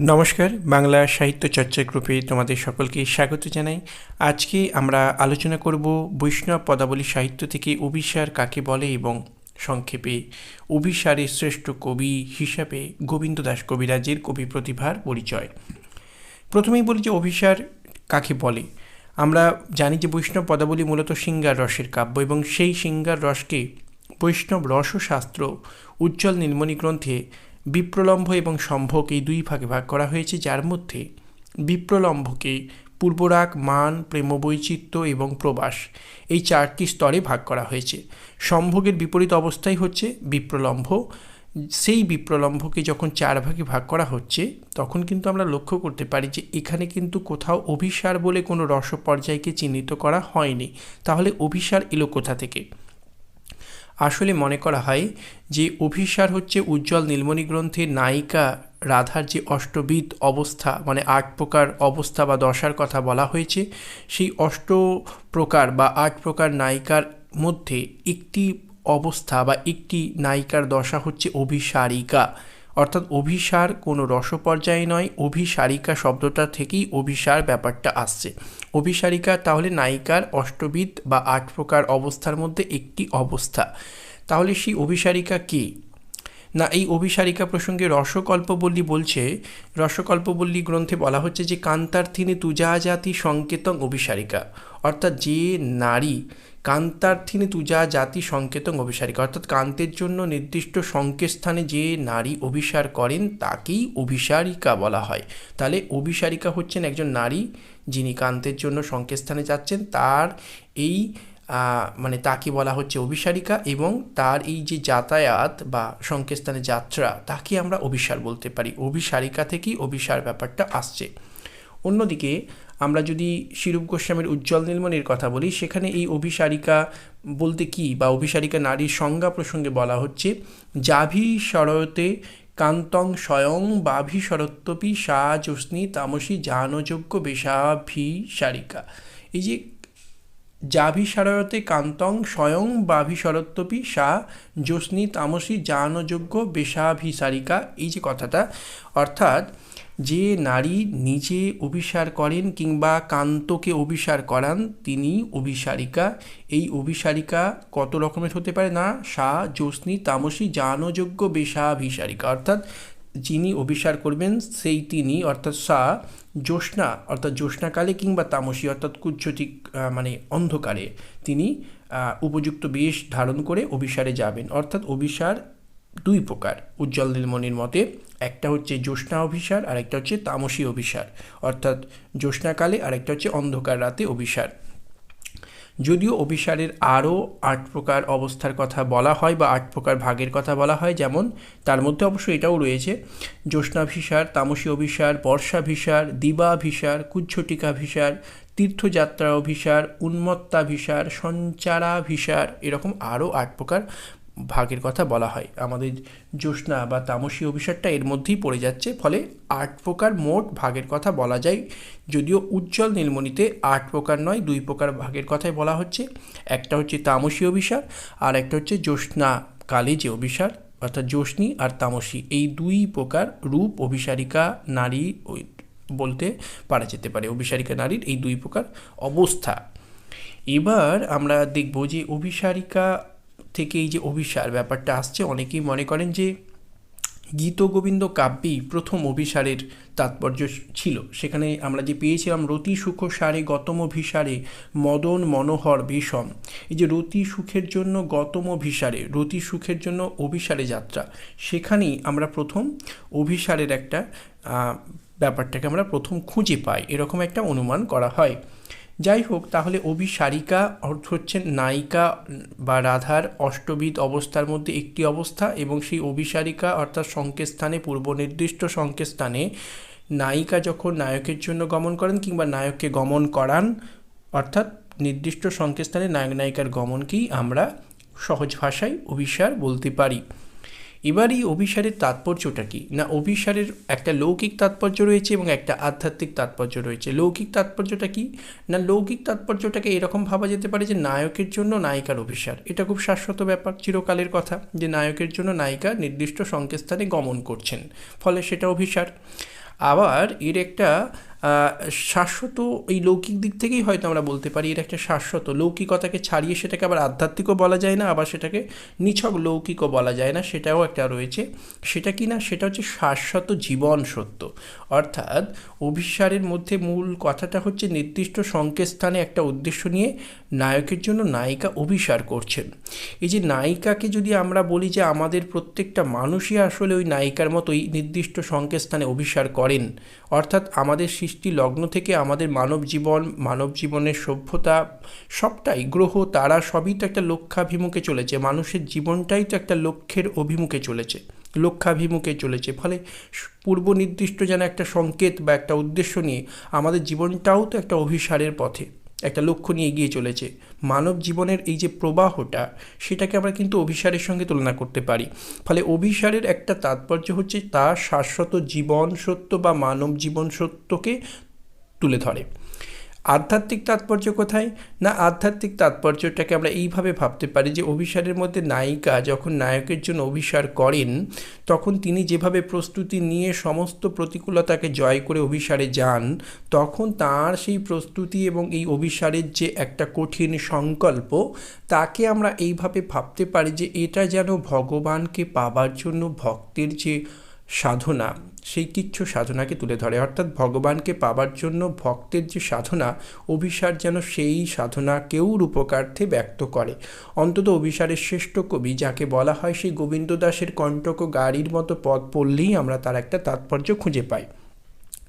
নমস্কার, বাংলা সাহিত্য চর্চা গ্রুপে তোমাদের সকলকে স্বাগত জানাই। আজকে আমরা আলোচনা করব বৈষ্ণব পদাবলী সাহিত্য থেকে অভিসার কাকে বলে এবং সংক্ষেপে অভিসারের শ্রেষ্ঠ কবি হিসাবে গোবিন্দ দাস কবিরাজের কবি প্রতিভার পরিচয়। প্রথমেই বলি যে অভিসার কাকে বলে। আমরা জানি যে বৈষ্ণব পদাবলী মূলত সিঙ্গার রসের কাব্য এবং সেই সিঙ্গার রসকে বৈষ্ণব রসশাস্ত্র, উজ্জ্বল নীলমণি গ্রন্থে বিপ্রলম্ভ এবং সম্ভোগ এই দুই ভাগে ভাগ করা হয়েছে, যার মধ্যে বিপ্রলম্ভকে পূর্বরাগ, মান, প্রেমবৈচিত্র্য এবং প্রবাস এই চারটি স্তরে ভাগ করা হয়েছে। সম্ভোগের বিপরীত অবস্থাই হচ্ছে বিপ্রলম্ভ। সেই বিপ্রলম্ভকে যখন চার ভাগে ভাগ করা হচ্ছে, তখন কিন্তু আমরা লক্ষ্য করতে পারি যে এখানে কিন্তু কোথাও অভিসার বলে কোনো রস পর্যায়কে চিহ্নিত করা হয়নি। তাহলে অভিসার এলো কোথা থেকে? আসলে মনে করা হয় যে অভিসার হচ্ছে উজ্জ্বল নীলমণি গ্রন্থের নায়িকা রাধার যে অষ্টবিধ অবস্থা মানে আট প্রকার অবস্থা বা দশার কথা বলা হয়েছে, সেই অষ্ট প্রকার বা আট প্রকার নায়িকার মধ্যে একটি অবস্থা বা একটি নায়িকার দশা হচ্ছে অভিসারিকা। অর্থাৎ অভিসার কোনো রসপর্যায়ে নয়, অভিসারিকা শব্দটা থেকেই অভিসার ব্যাপারটা আসছে। অভিসারিকা তাহলে নায়িকার অষ্টবিধ বা আট প্রকার অবস্থার মধ্যে একটি অবস্থা। তাহলে সেই অভিসারিকা কী? না, এই অভিসারিকা প্রসঙ্গে রসকল্পবল্লী বলছে, রসকল্পবল্লী গ্রন্থে বলা হচ্ছে যে, কান্তার্থিনী তুজা জাতি সংকেতং অভিসারিকা। অর্থাৎ যে নারী কান্তার্থিনী তুজা জাতি সংকেতং অভিসারিকা। অর্থাৎ কান্তের জন্য নির্দিষ্ট সংকেত স্থানে যে নারী অভিসার করেন, তাকেই অভিসারিকা বলা হয়। তাহলে অভিসারিকা হচ্ছেন একজন নারী যিনি কান্তের জন্য সংকেত স্থানে যাচ্ছেন। তার এই মানে তাকে বলা হচ্ছে অভিসারিকা এবং তার এই যে যাতায়াত বা সংকেতস্থানে যাত্রা, তাকে আমরা অভিসার বলতে পারি। অভিসারিকা থেকেই অভিসার ব্যাপারটা আসছে। অন্যদিকে আমরা যদি শিরূপ গোস্বামীর উজ্জ্বল নীলমণির কথা বলি, সেখানে এই অভিসারিকা বলতে কি বা অভিসারিকা নারীর সংজ্ঞা প্রসঙ্গে বলা হচ্ছে জাভি সরয়তে কান্তং স্বয়ং বাভি শরত্বপি সা জ্যোৎস্নি তামসী জানযোগ্য বেশাভিসারিকা। এই যে জাভিসারয়তে কান্তং স্বয়ং বাভি বাভিসরত্বপি সা জ্যোৎস্নি তামসী জানযোগ্য বেশাভিসারিকা, এই যে কথাটা, অর্থাৎ যে নারী নিজে অভিসার করেন কিংবা কান্তকে অভিসার করান, তিনি অভিসারিকা। এই অভিসারিকা কত রকমের হতে পারে না? সা, জ্যোৎস্নি, তামসী জানযোগ্য বেশাভিসারিকা। অর্থাৎ যিনি অভিসার করবেন, সেই তিনি। অর্থাৎ সা, জ্যোৎস্না, অর্থাৎ জ্যোৎস্নাকালে কিংবা তামসী, অর্থাৎ কুচ্ছটি মানে অন্ধকারে তিনি উপযুক্ত বেশ ধারণ করে অভিসারে যাবেন। অর্থাৎ অভিসার দুই প্রকার, উজ্জ্বল নীলমণির মতে একটা হচ্ছে জ্যোৎস্না অভিসার আর একটা হচ্ছে তামসী অভিসার। অর্থাৎ জ্যোৎস্নাকালে আর একটা হচ্ছে অন্ধকার রাতে অভিসার। যদিও অভিসারের আরও আট প্রকার অবস্থার কথা বলা হয় বা আট প্রকার ভাগের কথা বলা হয়, যেমন তার মধ্যে অবশ্য এটাও রয়েছে, জ্যোৎস্নাভিসার, তামসী অভিসার, বর্ষাভিসার, দিবাভিসার কুচ্ছটিকাভিসার তীর্থযাত্রা অভিসার, উন্মত্তাভিসার, সঞ্চারাভিসার, এরকম আরও আট প্রকার ভাগের কথা বলা হয়। আমাদের জ্যোৎস্না বা তামসী অভিসারটা এর মধ্যেই পড়ে যাচ্ছে, ফলে আট প্রকার মোট ভাগের কথা বলা যায়। যদিও উজ্জ্বল নীলমণিতে আট প্রকার নয়, দুই প্রকার ভাগের কথাই বলা হচ্ছে। একটা হচ্ছে তামসী অভিসার, আর একটা হচ্ছে জ্যোৎস্না কালে যে অভিসার, অর্থাৎ জ্যোৎস্নী আর তামসী। এই দুই প্রকার রূপ অভিসারিকা নারী বলতে পারা যেতে পারে, অভিসারিকা নারীর এই দুই প্রকার অবস্থা। এবার আমরা দেখব যে অভিসারিকা থেকে এই যে অভিসার ব্যাপারটা আসছে, অনেকেই মনে করেন যে গীতগোবিন্দ কাব্যেই প্রথম অভিসারের তাৎপর্য ছিল। সেখানে আমরা যে পেয়েছিলাম রতি সুখ সারে গতম ভিসারে মদন মনোহর বিষম। এই যে রতি সুখের জন্য গতম ভিসারে রতি সুখের জন্য অভিসারে যাত্রা, সেখানেই আমরা প্রথম অভিসারের একটা ব্যাপারটাকে আমরা প্রথম খুঁজে পাই। এরকম একটা অনুমান করা হয়। যাই হোক তাহলে অভিসারিকা অর্থ হচ্ছে নায়িকা বা রাধার অষ্টবিধ অবস্থার মধ্যে একটি অবস্থা এবং সেই অভিসারিকা অর্থাৎ সংকেতস্থানে, পূর্ব নির্দিষ্ট সংকেতস্থানে নায়িকা যখন নায়কের জন্য গমন করেন কিংবা নায়ককে গমন করান, অর্থাৎ নির্দিষ্ট সংকেতস্থানে নায়ক নায়িকার গমনকেই আমরা সহজ ভাষায় অভিসার বলতে পারি। এবার এই অভিসারের তাৎপর্যটা কি? না, অভিসারের একটা লৌকিক তাৎপর্য রয়েছে এবং একটা আধ্যাত্মিক তাৎপর্য রয়েছে। লৌকিক তাৎপর্যটা কি? না, লৌকিক তাৎপর্যটাকে এরকম ভাবা যেতে পারে যে নায়কের জন্য নায়িকার অভিসার। এটা খুব শাশ্বত ব্যাপার, চিরকালের কথা যে নায়কের জন্য নায়িকা নির্দিষ্ট সংকেতস্থানে গমন করছেন, ফলে সেটা অভিসার। আবার এর একটা শাশ্বত এই লৌকিক দিক থেকেই হয়তো আমরা বলতে পারি এটা একটা শাশ্বত। লৌকিকতাকে ছাড়িয়ে সেটাকে আবার আধ্যাত্মিকও বলা যায় না, আবার সেটাকে নিছক লৌকিকও বলা যায় না, সেটাও একটা রয়েছে। সেটা কি না? সেটা হচ্ছে শাশ্বত জীবন সত্য। অর্থাৎ অভিসারের মধ্যে মূল কথাটা হচ্ছে নির্দিষ্ট সংকেত স্থানে একটা উদ্দেশ্য নিয়ে নায়কের জন্য নায়িকা অভিসার করছেন। এই যে নায়িকাকে যদি আমরা বলি যে আমাদের প্রত্যেকটা মানুষই আসলে ওই নায়িকার মতো মতোই নির্দিষ্ট সংকেত স্থানে অভিসার করেন, অর্থাৎ আমাদের সৃষ্টি লগ্ন থেকে আমাদের মানব জীবন, মানব জীবনের সভ্যতা, সবটাই গ্রহ, তারা, সবই তো একটা লক্ষ্যাভিমুখে চলেছে। মানুষের জীবনটাই তো একটা লক্ষ্যের অভিমুখে চলেছে। লক্ষ্যাভিমুখে চলেছে। ফলে পূর্ব নির্দিষ্ট যেন একটা সংকেত বা একটা উদ্দেশ্য নিয়ে আমাদের জীবনটাও তো একটা অভিসারের পথে। একটা লক্ষ্য নিয়ে এগিয়ে চলেছে। মানব জীবনের এই যে প্রবাহটা, সেটাকে আমরা কিন্তু অভিসারের সঙ্গে তুলনা করতে পারি। ফলে অভিসারের একটা তাৎপর্য হচ্ছে, তা শাশ্বত জীবন সত্য বা মানব জীবন সত্যকে তুলে ধরে। আধ্যাত্মিক তাৎপর্য কোথায়? না, আধ্যাত্মিক তাৎপর্যটাকে আমরা এইভাবে ভাবতে পারি যে অভিসারের মধ্যে নায়িকা যখন নায়কের জন্য অভিসার করেন, তখন তিনি যেভাবে প্রস্তুতি নিয়ে সমস্ত প্রতিকূলতাকে জয় করে অভিসারে যান, তখন তার সেই প্রস্তুতি এবং এই অভিসারের যে একটা কঠিন সংকল্প, তাকে আমরা এইভাবে ভাবতে পারি যে এটা যেন ভগবানকে পাবার জন্য ভক্তের যে সাধনা, সেই কিচ্ছু সাধনাকে তুলে ধরে। অর্থাৎ ভগবানকে পাবার জন্য ভক্তের যে সাধনা, অভিসার যেন সেই সাধনাকেও রূপকার্থে ব্যক্ত করে। অন্তত অভিসারের শ্রেষ্ঠ কবি, যাকে বলা হয় সেই গোবিন্দ দাসের কণ্টক গাড়ির মতো পদ পড়লেই আমরা তার একটা তাৎপর্য খুঁজে পাই।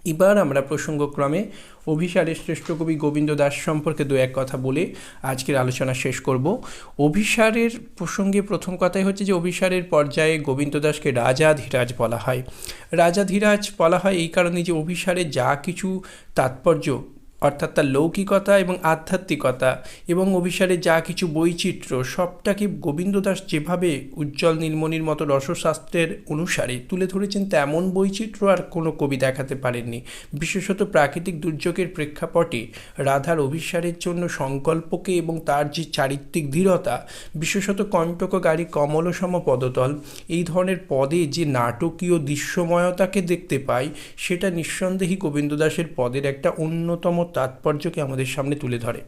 এবার আমরা প্রসঙ্গক্রমে অভিসারের শ্রেষ্ঠ কবি গোবিন্দ দাস সম্পর্কে দু এক কথা বলে আজকের আলোচনা শেষ করব। অভিসারের প্রসঙ্গে প্রথম কথাই হচ্ছে যে অভিসারের পর্যায়ে গোবিন্দ দাসকে রাজা ধীরাজ বলা হয়। রাজা ধীরাজ বলা হয় এই কারণে যে অভিসারে যা কিছু তাৎপর্য অর্থাৎ তার লৌকিকতা এবং আধ্যাত্মিকতা এবং অভিসারে যা কিছু বৈচিত্র্য, সবটাকে গোবিন্দ দাস যেভাবে উজ্জ্বল নীলমণির মতো রসশাস্ত্রের অনুসারে তুলে ধরেছেন, তেমন বৈচিত্র্য আর কোনো কবি দেখাতে পারেননি। বিশেষত প্রাকৃতিক দুর্যোগের প্রেক্ষাপটে রাধার অভিসারের জন্য সংকল্পকে এবং তার যে চারিত্রিক দৃঢ়তা বিশেষত কণ্টক গাড়ি কমলসম পদতল, এই ধরনের পদে যে নাটকীয় দৃশ্যময়তাকে দেখতে পাই সেটা নিঃসন্দেহী গোবিন্দ দাসের পদের একটা অন্যতম তাৎপর্যকে আমাদের সামনে তুলে ধরে।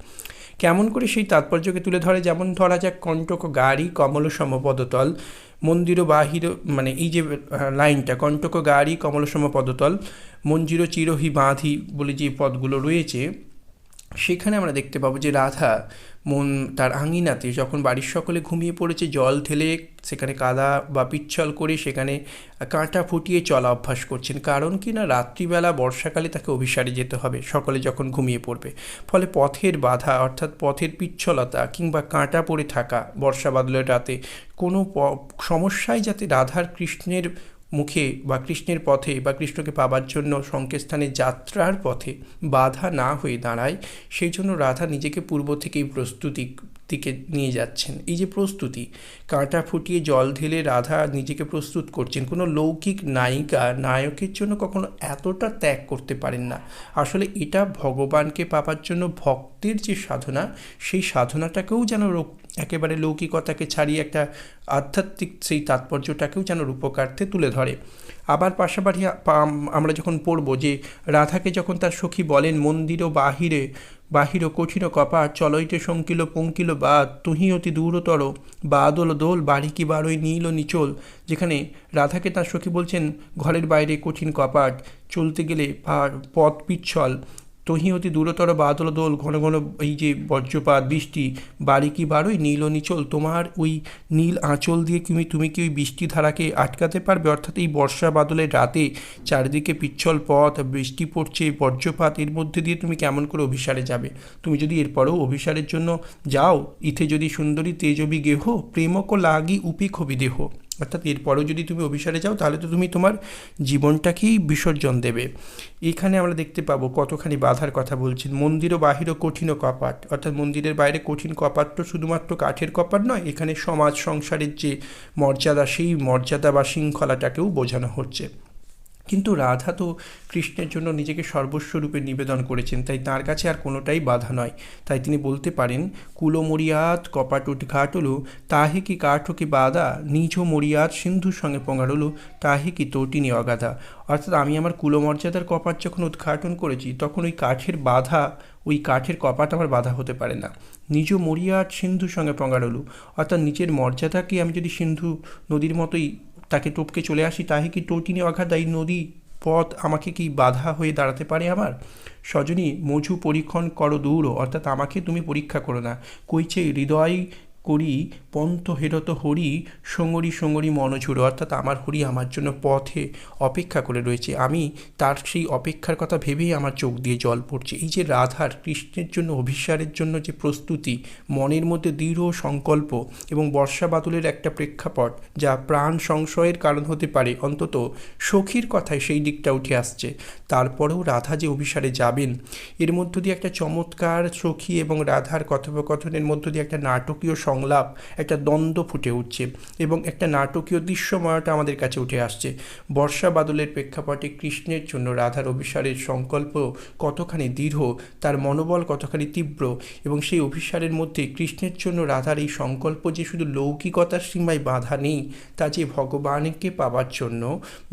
কেমন করে সেই তাৎপর্যকে তুলে ধরে? যেমন ধরা যাক, কণ্টক গাড়ি, কমল সমপদতল, মন্দির বাহির মানে এই যে লাইনটা, কণ্টক গাড়ি, কমল সমপদতল মঞ্জির চিরহি বাঁধি বলে যে পদগুলো রয়েছে সেখানে আমরা দেখতে পাবো যে রাধা, মন তার আঙিনাতে যখন বাড়ির সকলে ঘুমিয়ে পড়েছে, জল ঢেলে সেখানে কাদা বা পিচ্ছল করে সেখানে কাঁটা ফুটিয়ে চলা অভ্যাস করছেন। কারণ কি না, রাত্রিবেলা বর্ষাকালে তাকে অভিসারে যেতে হবে, সকলে যখন ঘুমিয়ে পড়বে। ফলে পথের বাধা অর্থাৎ পথের পিচ্ছলতা কিংবা কাঁটা পড়ে থাকা বর্ষা বাদলের রাতে কোনো সমস্যায় যাতে রাধার কৃষ্ণের মুখে বা কৃষ্ণের পথে বা কৃষ্ণকে পাবার জন্য সংকেতস্থানে যাত্রার পথে বাধা না হয়ে দাঁড়ায়, সেই জন্য রাধা নিজেকে পূর্ব থেকেই প্রস্তুতি দিকে নিয়ে যাচ্ছেন। এই যে প্রস্তুতি, কাঁটা ফুটিয়ে জল ঢেলে রাধা নিজেকে প্রস্তুত করছেন। কোনো লৌকিক নায়িকা নায়কের জন্য কখনো এতটা ত্যাগ করতে পারেন না। আসলে এটা ভগবানকে পাবার জন্য ভক্তের যে সাধনা, সেই সাধনাটাকেও যেন একেবারে লৌকিকতাকে ছাড়িয়ে একটা আধ্যাত্মিক সেই তাৎপর্যটাকেও যেন রূপকার্থে তুলে ধরে। আবার পাশাপাশি আমরা যখন পড়ব যে রাধাকে যখন তার সখী বলেন মন্দির ও বাহিরে বাহির কঠিন কপাট চলইতে শঙ্কিল পঙ্কিল বাদ, তুহি অতি দূরতর, বাদল দোল, বাড়ি কি বারোই নীল ও নিচল? যেখানে রাধাকে তার সখী বলছেন, ঘরের বাইরে কঠিন কপাট, চলতে গেলে পথ পিচ্ছল। তহি অতি দূরতর বাদল দোল, ঘন ঘন এই যে বজ্রপাত, বৃষ্টি, বাড়ি কি বারোই, নীল ও নিচল, তোমার ওই নীল আঁচল দিয়ে তুমি তুমি কি ওই বৃষ্টি ধারাকে আটকাতে পারবে? অর্থাৎ এই বর্ষা বাদলের রাতে চারিদিকে পিচ্ছল পথ, বৃষ্টি পড়ছে, বজ্রপাত, এর মধ্যে দিয়ে তুমি কেমন করে অভিসারে যাবে? তুমি যদি এরপরেও অভিসারের জন্য যাও, ইথে যদি সুন্দরী তেজবি গেহ, প্রেমক লাগি উপি খবি দেহ। অর্থাৎ এরপরেও যদি তুমি অভিসারে যাও, তাহলে তো তুমি তোমার জীবনটাকেই বিসর্জন দেবে। এখানে আমরা দেখতে পাবো কতখানি বাধার কথা বলছেন। মন্দির ও বাহির কঠিন কপাট। অর্থাৎ মন্দিরের বাইরে কঠিন কপাট তো শুধুমাত্র কাঠের কপাট নয়, এখানে সমাজ সংসারের যে মর্যাদা, সেই মর্যাদা বা শৃঙ্খলাটাকেও বোঝানো হচ্ছে। কিন্তু রাধা তো কৃষ্ণের জন্য নিজেকে সর্বস্বরূপে নিবেদন করেছেন, তাই তার কাছে আর কোনোটাই বাধা নয়। তাই তিনি বলতে পারেন কুলো মরিয়াত কপাট উদ্ঘাটলু তাহে কি কাঠো কি বাধা? নিজ মরিয়াত সিন্ধুর সঙ্গে পঙ্গাড়লু তাহে কি তটিনী অগাধা? অর্থাৎ আমি আমার কুলমর্যাদার কপাট যখন উদ্ঘাটন করেছি, তখন ওই কাঠের বাধা, ওই কাঠের কপাট আমার বাধা হতে পারে না। নিজ মরিয়াত সিন্ধুর সঙ্গে পঙ্গাড়লু অর্থাৎ নিজের মর্যাদাকে আমি যদি সিন্ধু নদীর মতোই তাকে টপকে চলে আসি, তাহে কি টোটিনে অঘাত এই নদী পথ আমাকে কি বাধা হয়ে দাঁড়াতে পারে আমার? সজনী মজু পরীক্ষণ করো দূর, অর্থাৎ আমাকে তুমি পরীক্ষা করো না। কইছে, হৃদয় করি, পন্থ হেরত হরি সঙ্গরি সঙ্গরি মনঝুড়ো অর্থাৎ আমার হরি আমার জন্য পথে অপেক্ষা করে রয়েছে। আমি তার সেই অপেক্ষার কথা ভেবেই আমার চোখ দিয়ে জল পড়ছে। এই যে রাধার, কৃষ্ণের জন্য, অভিসারের জন্য যে প্রস্তুতি, মনের মধ্যে দৃঢ় সংকল্প এবং বর্ষা বাদলের একটা প্রেক্ষাপট যা প্রাণ সংশয়ের কারণ হতে পারে, অন্তত সখীর কথায় সেই দিকটা উঠে আসছে। তারপরেও রাধা যে অভিসারে যাবেন, এর মধ্য দিয়ে একটা চমৎকার সখী এবং রাধার কথোপকথনের মধ্য দিয়ে একটা নাটকীয় সংলাপ, একটা দ্বন্দ্ব ফুটে উঠছে এবং একটা নাটকীয় দৃশ্যময়তা আমাদের কাছে উঠে আসছে। বর্ষা বাদলের প্রেক্ষাপটে কৃষ্ণের জন্য রাধার অভিসারের সংকল্প কতখানি দৃঢ়, তার মনোবল কতখানি তীব্র এবং সেই অভিসারের মধ্যে কৃষ্ণের জন্য রাধার এই সংকল্প যে শুধু লৌকিকতার সীমায় বাধা নেই, তা যে ভগবানকে পাওয়ার জন্য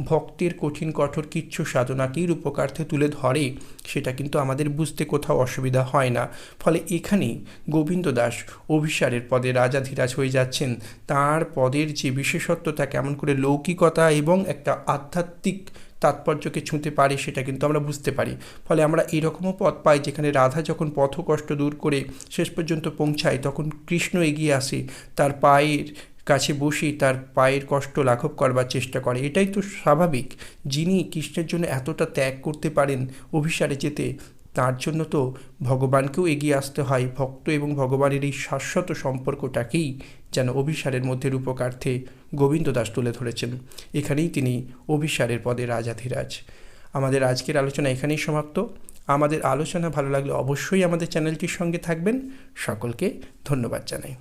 ভক্তের কঠিন কঠোর কিচ্ছু সাধনাকেই রূপকার্থে তুলে ধরে সেটা কিন্তু আমাদের বুঝতে কোথাও অসুবিধা হয় না। ফলে এখানেই গোবিন্দ দাস অভিসারের পদে রাজাধিরাজ হয়ে যাচ্ছেন। তার পদের যে বিশেষত্ব তা কেমন করে লৌকিকতা এবং একটা আধ্যাত্মিক তাৎপর্যকে ছুঁতে পারে, সেটা কিন্তু আমরা বুঝতে পারি। ফলে আমরা এরকমও পথ পাই যেখানে রাধা যখন পথ কষ্ট দূর করে শেষ পর্যন্ত পৌঁছায়, তখন কৃষ্ণ এগিয়ে আসে। তার পায়ের কাছে বসেই তার পায়ের কষ্ট লাঘব করবার চেষ্টা করে। এটাই তো স্বাভাবিক। যিনি কৃষ্ণের জন্য এতটা ত্যাগ করতে পারেন অভিসারে যেতে, তার জন্য তো ভগবানকেও এগিয়ে আসতে হয়। ভক্ত এবং ভগবানের এই শাশ্বত সম্পর্কটাকেই যেন অভিসারের মধ্যে রূপকার্থে গোবিন্দ দাস তুলে ধরেছেন। এখানেই তিনি অভিসারের পদে রাজাধিরাজ। আমাদের আজকের আলোচনা এখানেই সমাপ্ত। আমাদের আলোচনা ভালো লাগলে অবশ্যই আমাদের চ্যানেলটির সঙ্গে থাকবেন। সকলকে ধন্যবাদ জানাই।